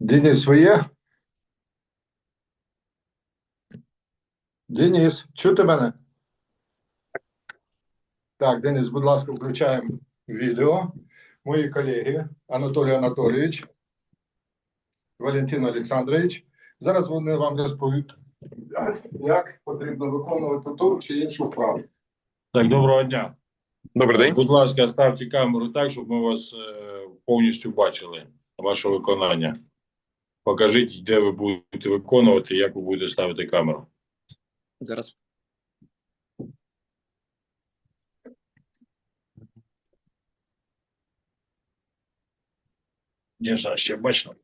Денис, ви є? Денис, чути мене? Так, Денис, будь ласка, включаємо відео. Мої колеги Анатолій Анатолійович, Валентин Олександрович. Зараз вони вам розповідуть, як потрібно виконувати ту чи іншу вправу. Так, доброго дня. Добрий день. Будь ласка, ставте камеру так, щоб ми вас е, повністю бачили, ваше виконання. Покажіть, де ви будете виконувати, як ви будете ставити камеру. Зараз. Я ж ще бачно.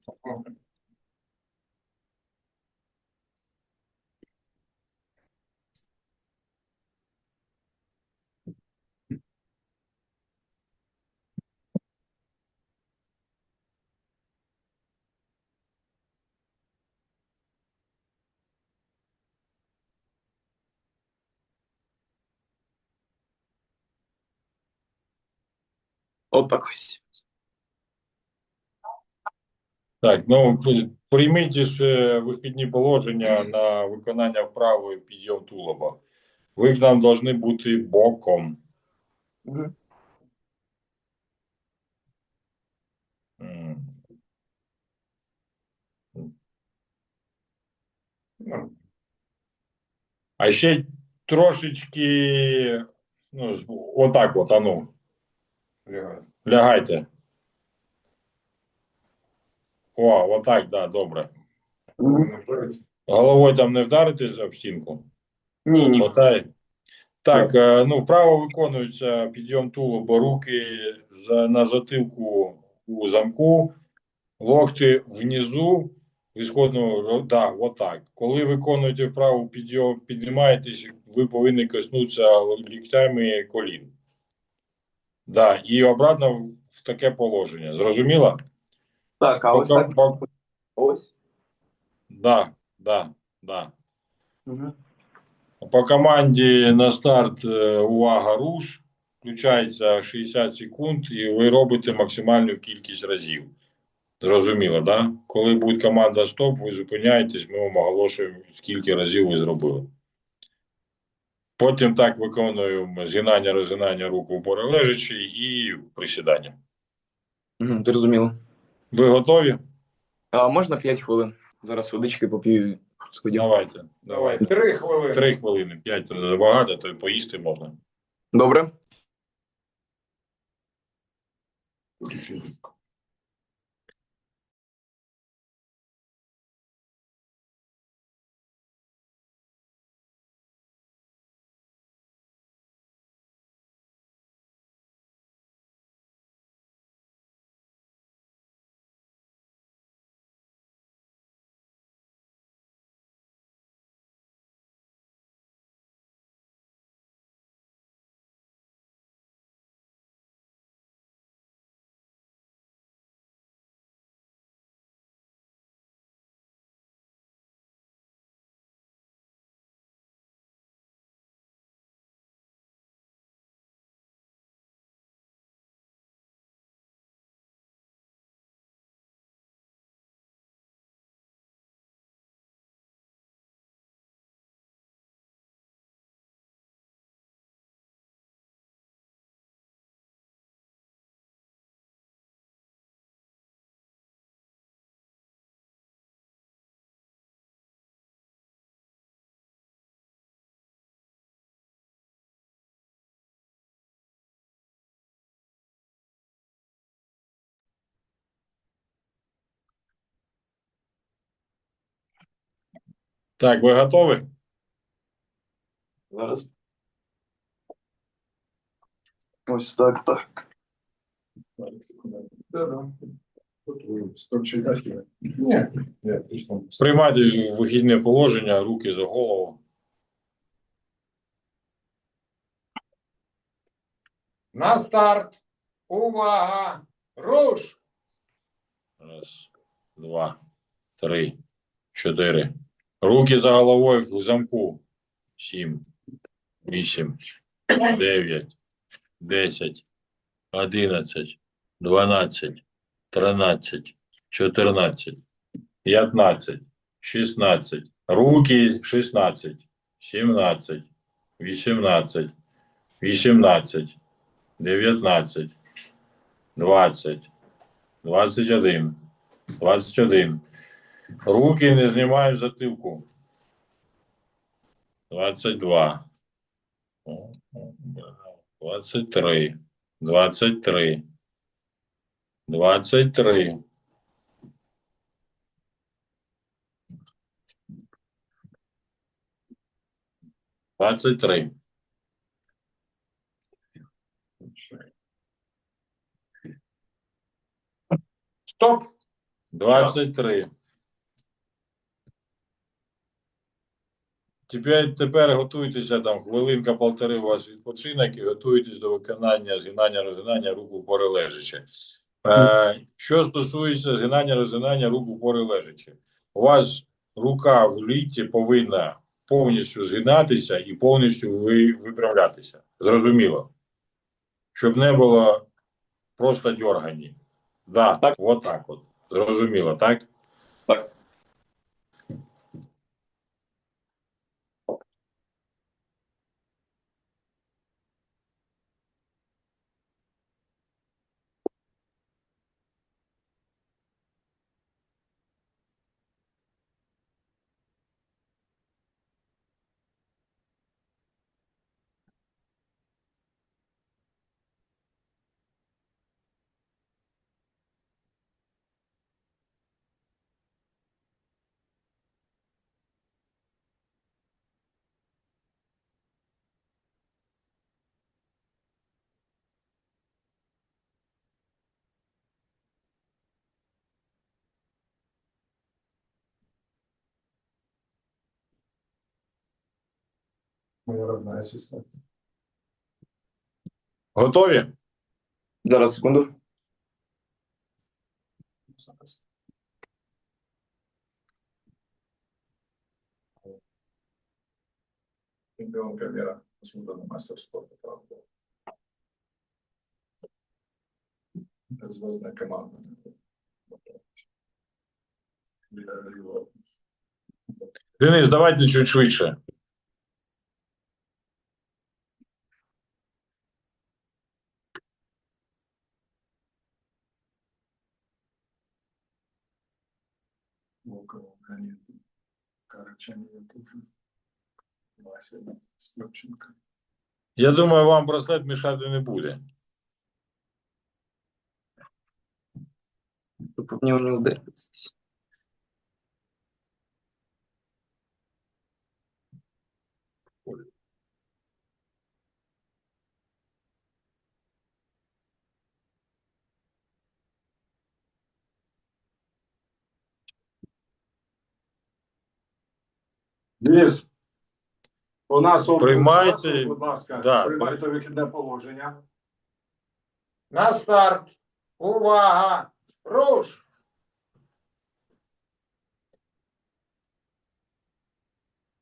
Отак ось. Так, ну п- прийміть е, вихідні положення на виконання вправи підйом тулуба. Ви там повинні бути боком. Мгм. М. Ну. А ще трошечки, ну, з- отак от, а Ну. Лягайте. О, отак, да, добре. Головою там не вдаритесь об стінку? Ні, ні. Отак. Так, е, ну, вправо виконується підйом тулуба, руки за, на затилку у замку, локти внизу, в ісходному, да, отак. Коли виконуєте вправу підйом, піднімаєтесь, ви повинні коснутися ліктями колін. Да, і обратно в- в таке положення. Зрозуміло? Так, а ось Пока- так. Ось. Да, да, да. Угу. По команді на старт е, увага руш. Включається 60 секунд, і ви робите максимальну кількість разів. Зрозуміло, да? Коли буде команда стоп, ви зупиняєтесь, ми вам оголошуємо, скільки разів ви зробили. Потім так виконуємо згинання, розгинання рук у упори лежачі і присідання. Угу, зрозуміло. Ви готові? А можна 5 хвилин? Зараз водички поп'ю. Давайте. Давайте. Три хвилини. Три хвилини, п'ять це забагато, то й поїсти можна. Добре. Так, ви готові? Зараз. Ось так, так. Ж вихідне положення, руки за голову. На старт. Увага! Руш! Раз, два, три, чотири. Руки за головою в замку. Сім, вісім, дев'ять, десять, одинадцять, дванадцять, тринадцять, чотирнадцять, 15, 16. Руки 16, 17, 18, 18, 19, 20, 21, 21. Руки не знімають затилку. 22. О, о, бля. 23. 23. 23. Двадцять три. Стоп! Двадцять три. Тепер, тепер готуйтеся там хвилинка полтори у вас відпочинок і готуйтесь до виконання згинання розгинання рук упори лежачи. Е, що стосується згинання розгинання рук упори лежачи, у вас рука в лікті повинна повністю згинатися і повністю ви, виправлятися. Зрозуміло. Щоб не було просто дьоргані. Да, Так. от от. Зрозуміло? Так. Моя родная сестра. Готові? Зараз секунду. Чемпионка мира, заслуженный мастер спорта, правда. Звездная команда. Денис, давайте чуть швидше. Караченова дуже Вася Степченко. Я думаю, вам браслет мішати не буде. Щоб не ударитись. Денис, у нас Приймайте, будь ласка, да. приймайте вихідне положення. На старт. Увага! Руш!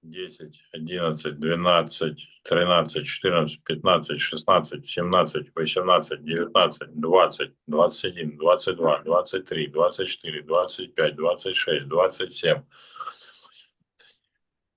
Десять, одиннадцать, двенадцать, тринадцать, четырнадцать, пятнадцать, шестнадцать, семнадцать, восемнадцать, девятнадцать, двадцать, двадцать один, двадцать два, двадцать три, двадцать четыре, двадцать пять, двадцать шесть, двадцать семь,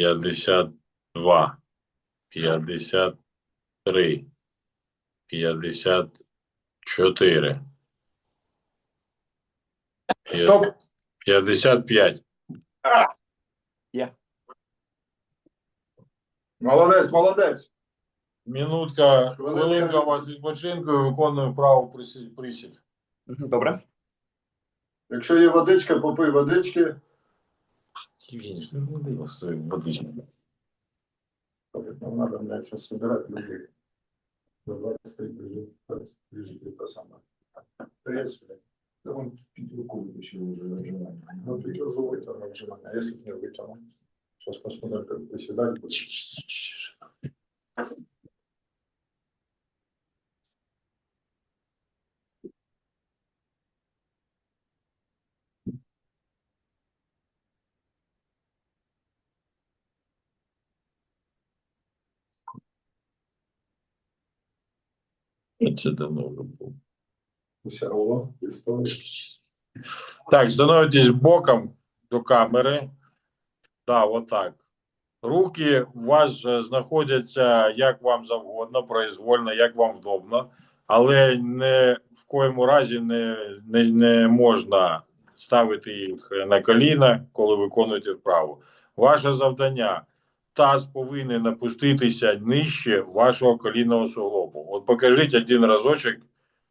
п'ятдесят, два, п'ятдесят три, п'ятдесят чотири, Стоп! п'ятдесят п'ять. Молодець, молодець. Минутка, Хвилинка. хвилинка у вас відпочинку і виконую вправу присід- присід. Добре. Якщо є водичка, попий водички. Евгений, что ты надоел со своей водичкой? Нам надо, блядь, сейчас собирать людей. Давай стоит, лежит, лежит это самое. Пресс, блядь. Он під руку вытащил уже отжимание. Ну, під руку вытянул отжимание. А если б не вытянул? Сейчас посмотрим, как приседать будет. Це давно вже було. Равно история. Так, становитесь боком до камери. Так, отак. Руки у вас знаходяться як вам завгодно, произвольно, як вам вдобно, але не в коєму разі не, не, не можна ставити їх на коліна, коли виконуєте вправу. Ваше завдання таз повинен опуститися нижче вашого колінного суглобу. От покажіть один разочок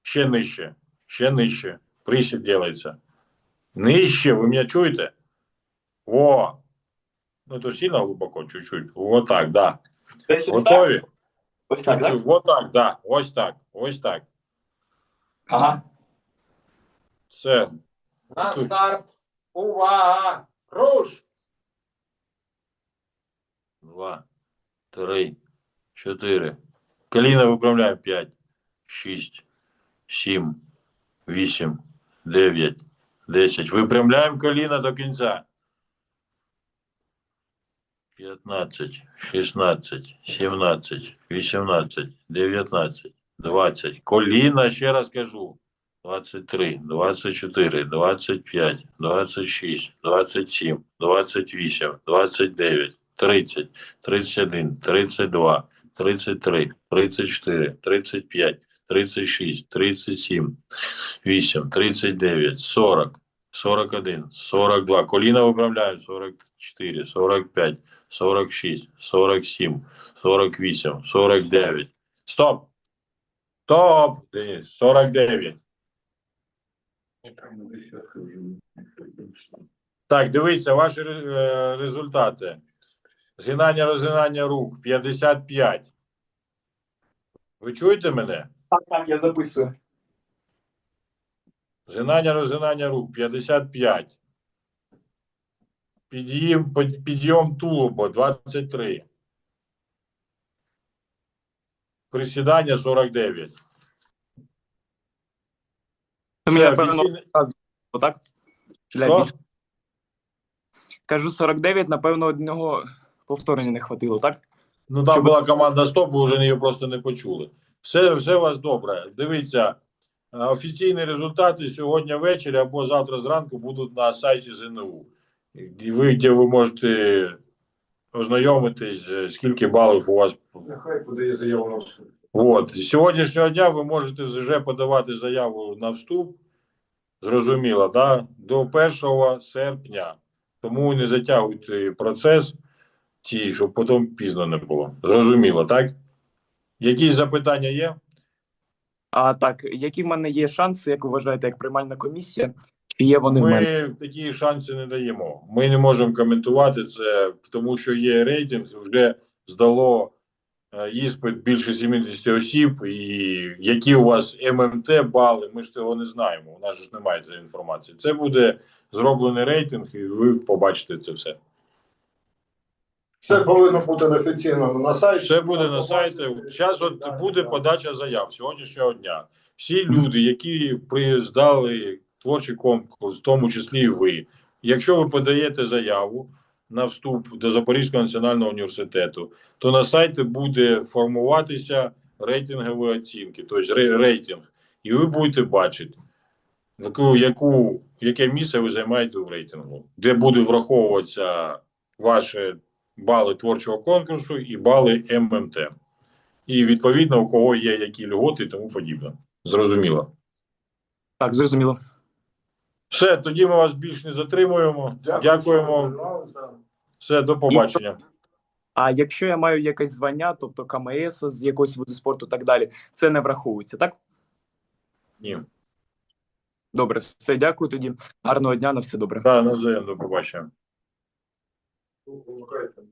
ще нижче, ще нижче. Присід робиться. Нижче, вы меня чуете? Во! Ну, это сильно глубоко, чуть-чуть. Вот так, да. Десь? Готові? Ось так, так? Вот так, да. Ось так, ось так. Ага. Все. На старт. Увага! Руш! Два, три, чотири. Коліна виправляємо. П'ять, шість, сім, вісім, дев'ять, десять. Випрямляємо коліна до кінця. 15, 16, 17, 18, 19, 20. Коліна, ще раз кажу. 23, 24, 25, 26, 27, 28, 29, 30, 31, 32, 33, 34, 35, 36, 37, 8, 39, 40, 41, 42. Коліна виправляють 44, 45, 46, 47, 48, 49. Стоп! Стоп! 49. Так, дивіться, ваші е, результати. Згинання розгинання рук 55. Ви чуєте мене? Так, так, я записую. Згинання розгинання рук 55. Під'їм, підйом тулуба 23. Присідання 49. Ти мені, напевно? Для Що? більш- Кажу 49, напевно, одного повторення не хватило, так? Ну, там Щоб- була команда стоп, ви вже її просто не почули. Все, все у вас добре. Дивіться, е, офіційні результати сьогодні ввечері або завтра зранку будуть на сайті ЗНУ. І ви, де ви можете ознайомитись, е, скільки балів у вас. Нехай подає заяву на вступ. От. З сьогоднішнього дня ви можете вже подавати заяву на вступ. Зрозуміло, да? до 1 серпня. Тому не затягуйте процес, ці, щоб потім пізно не було. Зрозуміло, так? Якісь запитання є? А так, які в мене є шанси, як ви вважаєте, як приймальна комісія? Чи є вони в мене? Такі шанси не даємо. Ми не можемо коментувати це, тому що є рейтинг, вже здало е, іспит більше 70 осіб, і які у вас ММТ бали, ми ж цього не знаємо. У нас ж немає цієї інформації. Це буде зроблений рейтинг, і ви побачите це все. Це повинно бути на офіційному на сайті. Все буде на сайті. Зараз от буде подача заяв сьогоднішнього дня. Всі люди, які при- здали творчий конкурс, в тому числі і ви. Якщо ви подаєте заяву на вступ до Запорізького національного університету, то на сайті буде формуватися рейтингові оцінки, тобто рейтинг, і ви будете бачити, яку, яку, яке місце ви займаєте в рейтингу, де буде враховуватися ваші бали творчого конкурсу і бали ММТ. І відповідно у кого є які льготи і тому подібне. Зрозуміло. Так, зрозуміло. Все, тоді ми вас більш не затримуємо. Дякую, Дякуємо. Все, до побачення. А якщо я маю якесь звання, тобто КМС з якогось виду спорту і так далі, це не враховується, так? Ні. Добре, все, дякую тоді. Гарного дня, на все добре. Так, навзаєм, до побачення. Ну, вимагають там.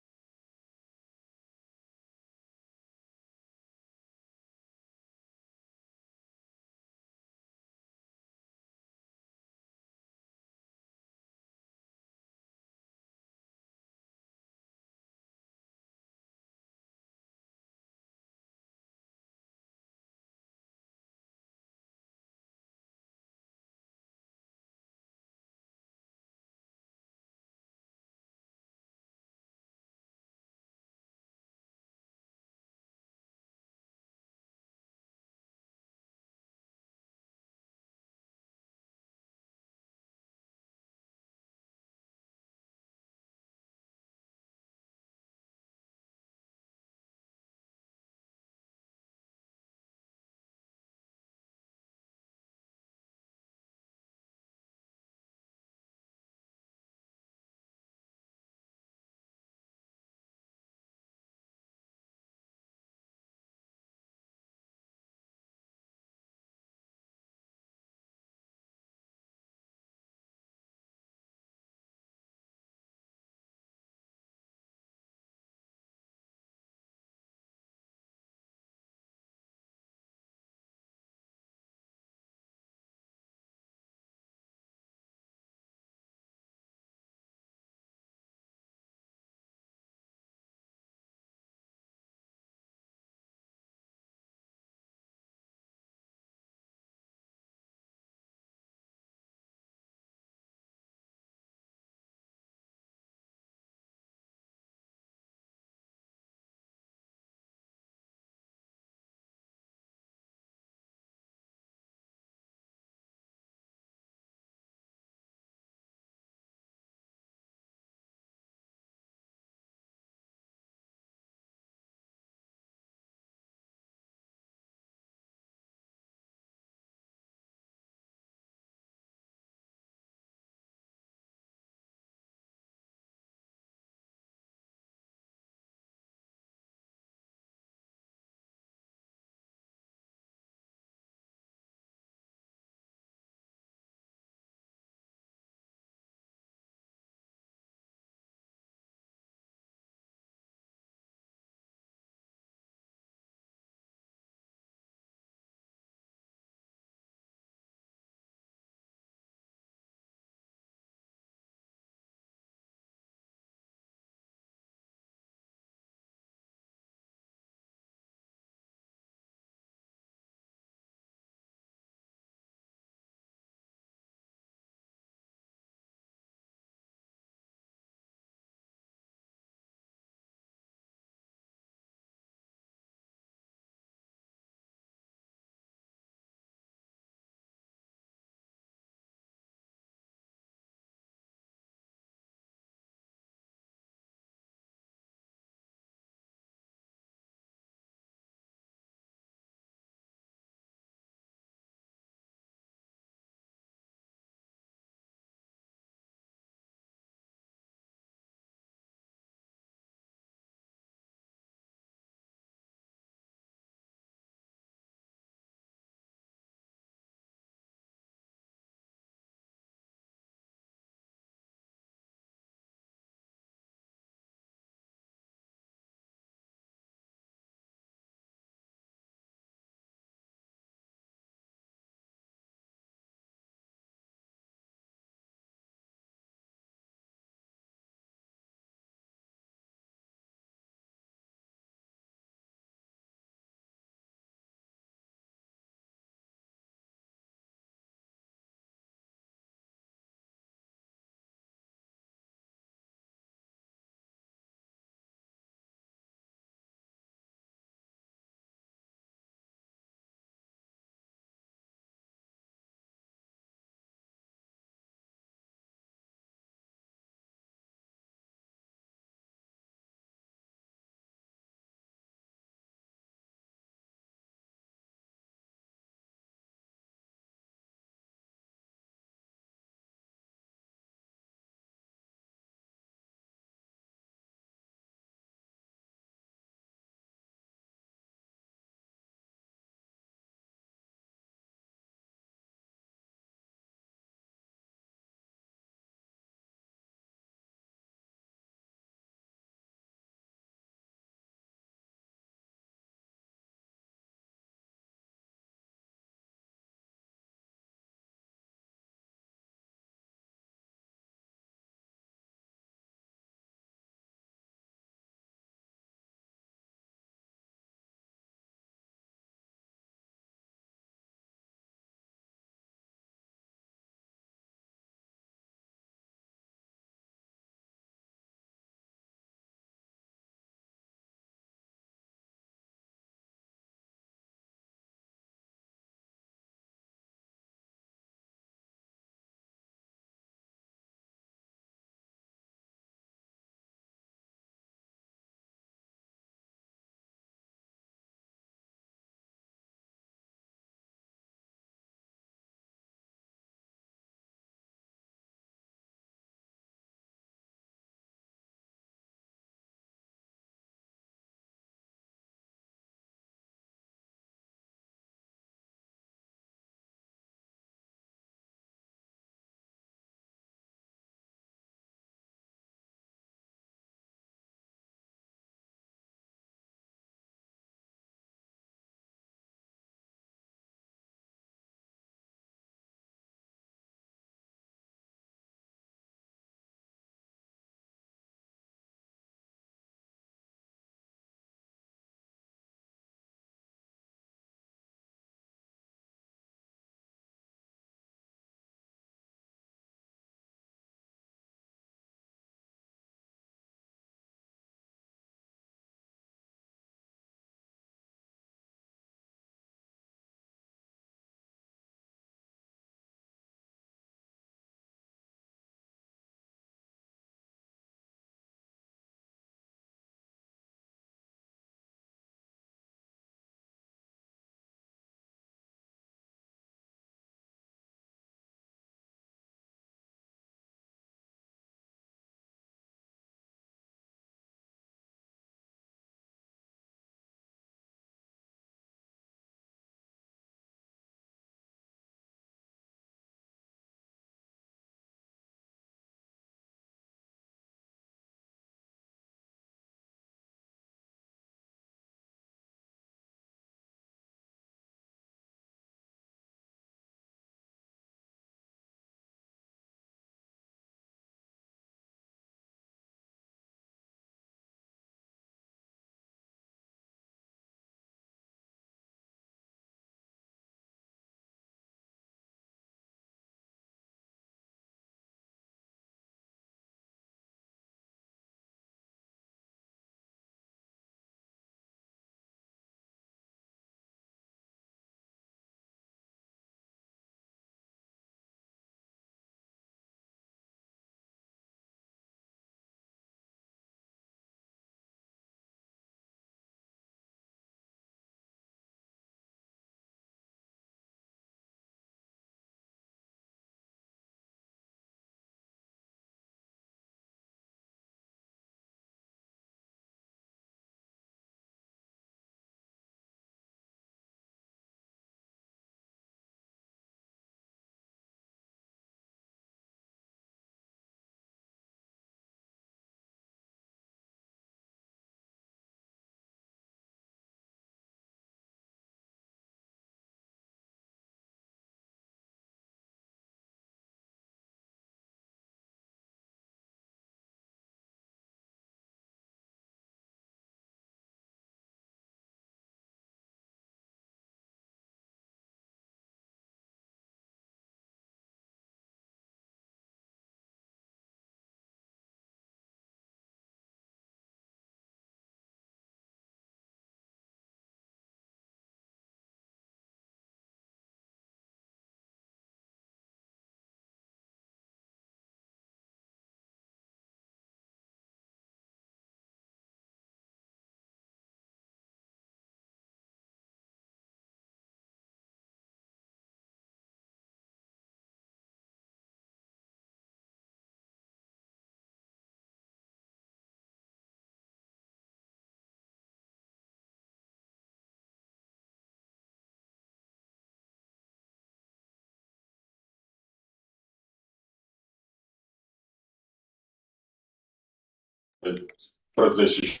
Вмикайте. в процесі